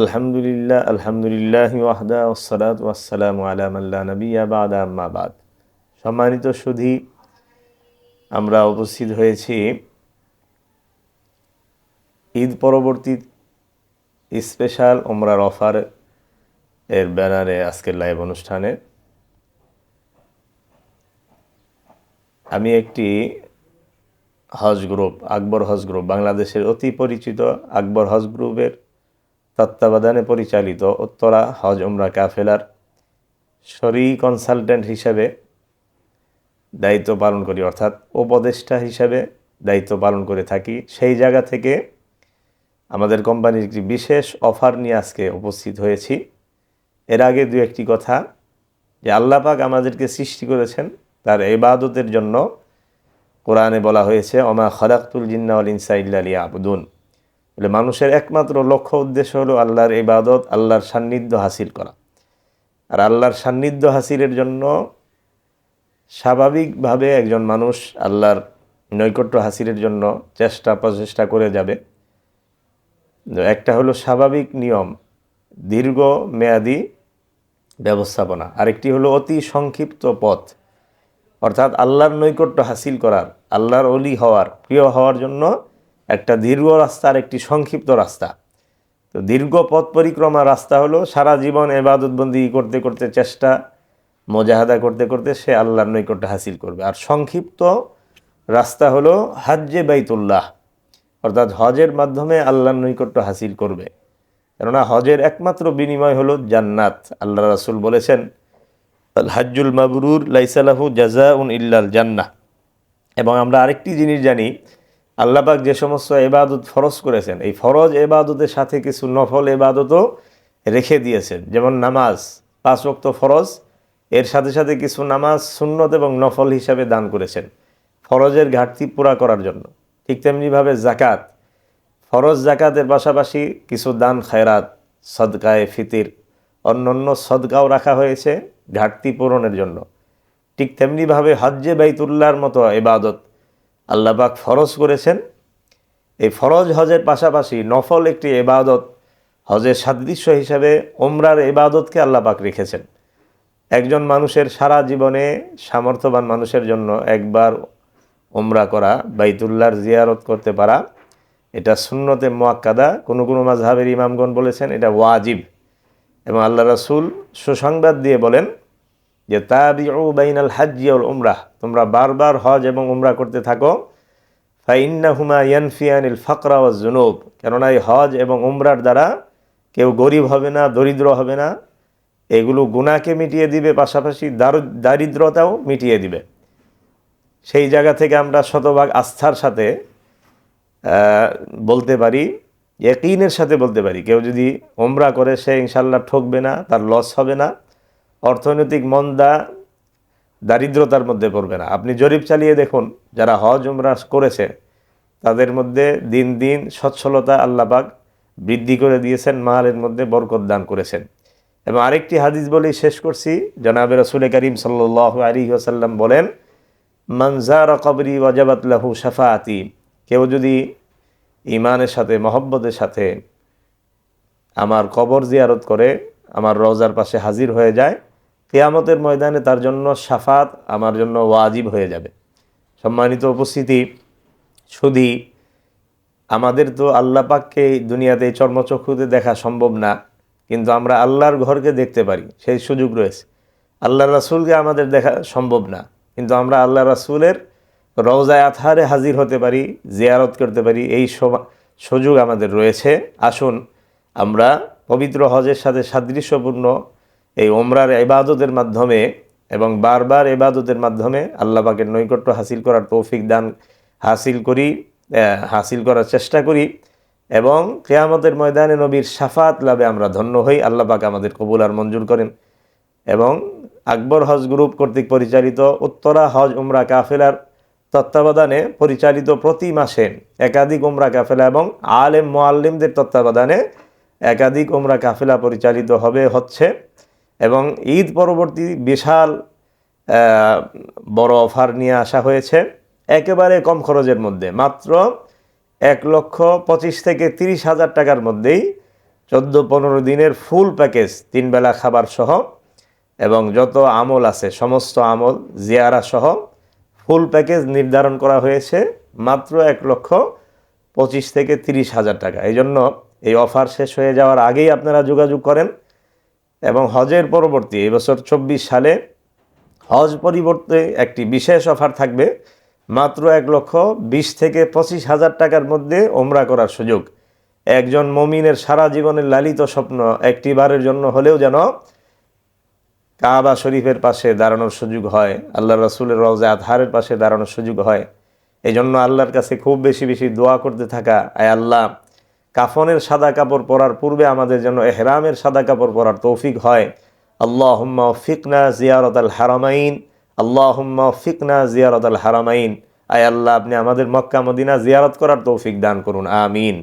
আলহামদুলিল্লাহ আলহামদুলিল্লাহ ওয়াহদা ওসালাত ওয়াসালাম আলামাল্লা নবিয়া বাদা আম্মা বাদ। সম্মানিত সুধী, আমরা উপস্থিত হয়েছি ঈদ পরবর্তী স্পেশাল ওমরার অফার এর ব্যানারে আজকের লাইভ অনুষ্ঠানে। আমি একটি হজ গ্রুপ, আকবর হজ গ্রুপ, বাংলাদেশের অতি পরিচিত আকবর হজ গ্রুপের তত্ত্বাবধানে পরিচালিত উত্তরা হজ উমরা কাফেলার শরী কনসালটেন্ট হিসাবে দায়িত্ব পালন করি, অর্থাৎ উপদেষ্টা হিসাবে দায়িত্ব পালন করে থাকি। সেই জায়গা থেকে আমাদের কোম্পানির একটি বিশেষ অফার নিয়ে আজকে উপস্থিত হয়েছি। এর আগে দু একটি কথা, যে আল্লাপাক আমাদেরকে সৃষ্টি করেছেন, তার এবাদতের জন্য কোরআনে বলা হয়েছে অমা খরাকুল জিন্নাউল ইনসা ইল্লা আবুদুন বলে মানুষের একমাত্র লক্ষ্য উদ্দেশ্য হলো আল্লাহর ইবাদত, আল্লাহর সান্নিধ্য হাসিল করা। আর আল্লাহর সান্নিধ্য হাসিলের জন্য স্বাভাবিকভাবে একজন মানুষ আল্লাহর নৈকট্য হাসিলের জন্য চেষ্টা প্রচেষ্টা করে যাবে। একটা হলো স্বাভাবিক নিয়ম, দীর্ঘ মেয়াদি ব্যবস্থাপনা। আরেকটি হলো অতি সংক্ষিপ্ত পথ, অর্থাৎ আল্লাহর নৈকট্য হাসিল করার, আল্লাহর অলি হওয়ার, প্রিয় হওয়ার জন্য একটা দীর্ঘ রাস্তা আর একটি সংক্ষিপ্ত রাস্তা। তো দীর্ঘ পথ পরিক্রমা রাস্তা হলো সারা জীবন এবাদতবন্দি করতে করতে চেষ্টা, মজাহাদা করতে করতে সে আল্লাহর নৈকট্য হাসিল করবে। আর সংক্ষিপ্ত রাস্তা হলো হাজ্জে বাইতুল্লাহ, অর্থাৎ হজের মাধ্যমে আল্লাহর নৈকট্য হাসিল করবে। কেননা হজের একমাত্র বিনিময় হলো জান্নাত। আল্লাহ রাসুল বলেছেন হাজ্জুল মাবরুর লাইসালাহু জাজা উন ইল্লাল জান্না এবং আমরা আরেকটি জিনিস জানি আল্লাপাক যে সমস্ত এবাদত ফরজ করেছেন, এই ফরজ এবাদতের সাথে কিছু নফল এবাদতও রেখে দিয়েছেন। যেমন নামাজ, পাঁচ ওক্ত ফরজ, এর সাথে সাথে কিছু নামাজ সুন্নত এবং নফল হিসাবে দান করেছেন। ফরজের ঘাটতি পুরা করার জন্য। ঠিক তেমনিভাবে জাকাত ফরজ জাকাতের পাশাপাশি কিছু দান, খায়রাত, সদকায়, ফিতির অন্য অন্য সদকাও রাখা হয়েছে ঘাটতি পূরণের জন্য। ঠিক তেমনিভাবে হজ্জে বাইতুল্লার মতো এবাদত আল্লাপাক ফরজ করেছেন। এই ফরজ হজের পাশাপাশি নফল একটি এবাদত হজের সাদৃশ্য হিসাবে ওমরার এবাদতকে আল্লাপাক রেখেছেন। একজন মানুষের সারা জীবনে সামর্থ্যবান মানুষের জন্য একবার ওমরা করা, বাইতুল্লাহর জিয়ারত করতে পারা, এটা শূন্যতে মোয়াক্কাদা কোনো কোনো মাঝহাবের ইমামগণ বলেছেন এটা ওয়াজিব। এবং আল্লাহ রাসুল সুসংবাদ দিয়ে বলেন যে তাবিউ বাইনাল হাজিউল উমরাহ তোমরা বারবার হজ এবং উমরা করতে থাকো। ফাইন্না হুমা ইয়ানফিয়ানিল ফকরা ও জুনুব কেননা এই হজ এবং উমরার দ্বারা কেউ গরিব হবে না, দরিদ্র হবে না। এগুলো গুণাকে মিটিয়ে দিবে, পাশাপাশি দারিদ্রতাও মিটিয়ে দিবে। সেই জায়গা থেকে আমরা শতভাগ আস্থার সাথে বলতে পারি একইনের সাথে বলতে পারি। কেউ যদি ওমরা করে, সে ইনশাল্লাহ ঠকবে না, তার লস হবে না। অর্থনৈতিক মন্দা দারিদ্রতার মধ্যে পড়বে না। আপনি জরিপ চালিয়ে দেখুন, যারা হজ, উমরা করেছে, তাদের মধ্যে দিন দিন সচ্ছলতা আল্লাপাক বৃদ্ধি করে দিয়েছেন, মালের মধ্যে বরকত দান করেছেন। এবং আরেকটি হাদিস বলেই শেষ করছি। জনাবে রসুল করিম সাল্লাহ আলী আসাল্লাম বলেন মনজার কবরি ওয়াজাবাতলাহু সাফাআতি কেউ যদি ইমানের সাথে, মহব্বতের সাথে আমার কবর জিয়ারত করে, আমার রোজার পাশে হাজির হয়ে যায় কেয়ামতের ময়দানে তার জন্য সাফাত আমার জন্য ওয়াজিব হয়ে যাবে। সম্মানিত উপস্থিতি, শুধু আমাদের তো আল্লাহ পাককে দুনিয়াতে চর্মচক্ষুতে দেখা সম্ভব না, কিন্তু আমরা আল্লাহর ঘরকে দেখতে পারি, সেই সুযোগ রয়েছে। আল্লাহ রাসুলকে আমাদের দেখা সম্ভব না, কিন্তু আমরা আল্লাহ রাসুলের রওজায় আথারে হাজির হতে পারি, জিয়ারত করতে পারি, এই সুযোগ আমাদের রয়েছে। আসুন আমরা পবিত্র হজের সাথে সাদৃশ্যপূর্ণ এই ওমরার ইবাদতের মাধ্যমে এবং বারবার ইবাদতের মাধ্যমে আল্লাহ পাকের নৈকট্য হাসিল করার তৌফিক দান হাসিল করি হাসিল করার চেষ্টা করি এবং কেয়ামতের ময়দানে নবীর সাফাত লাভে আমরা ধন্য হই। আল্লাহ পাক আমাদের কবুল আর মঞ্জুর করেন এবং আকবর হজ গ্রুপ কর্তৃক পরিচালিত উত্তরা হজ উমরা কাফেলার তত্ত্বাবধানে পরিচালিত প্রতি মাসে একাধিক উমরা কাফেলা এবং আলেম মোয়াল্লিমদের তত্ত্বাবধানে একাধিক উমরা কাফেলা পরিচালিত হবে, হচ্ছে এবং ঈদ পরবর্তী বিশাল বড় অফার নিয়ে আসা হয়েছে। একেবারে কম খরচের মধ্যে, মাত্র এক লক্ষ পঁচিশ থেকে তিরিশ হাজার টাকার মধ্যেই চোদ্দ পনেরো দিনের ফুল প্যাকেজ তিনবেলা খাবার সহ এবং যত আমল আছে, সমস্ত আমল জিয়ারা সহ ফুল প্যাকেজ নির্ধারণ করা হয়েছে মাত্র এক লক্ষ পঁচিশ থেকে তিরিশ হাজার টাকা। এই জন্য এই অফার শেষ হয়ে যাওয়ার আগেই আপনারা যোগাযোগ করেন। এবং হজের পরবর্তী এবছর চব্বিশ সালে হজ পরিবর্তে একটি বিশেষ অফার থাকবে, মাত্র এক লক্ষ বিশ থেকে পঁচিশ হাজার টাকার মধ্যে ওমরা করার সুযোগ। একজন মমিনের সারা জীবনের লালিত স্বপ্ন একটি বারের জন্য হলেও যেন কাবা শরীফের পাশে দাঁড়ানোর সুযোগ হয় আল্লাহ রসুলের রওজা আধারের পাশে দাঁড়ানোর সুযোগ হয়। এই জন্য আল্লাহর কাছে খুব বেশি বেশি দোয়া করতে থাকা, আয় আল্লাহ কাফনের সাদা কাপড় পরার পূর্বে আমাদের যেন এহরামের সাদা কাপড় পরার তৌফিক হয়। আল্লাহ ফিকনা জিয়ারত আল হারামাইন। আল্লাহ ফিকনা জিয়ারত আল হারামাইন। আয় আল্লাহ, আপনি আমাদের মক্কা মদিনা জিয়ারত করার তৌফিক দান করুন। আমিন।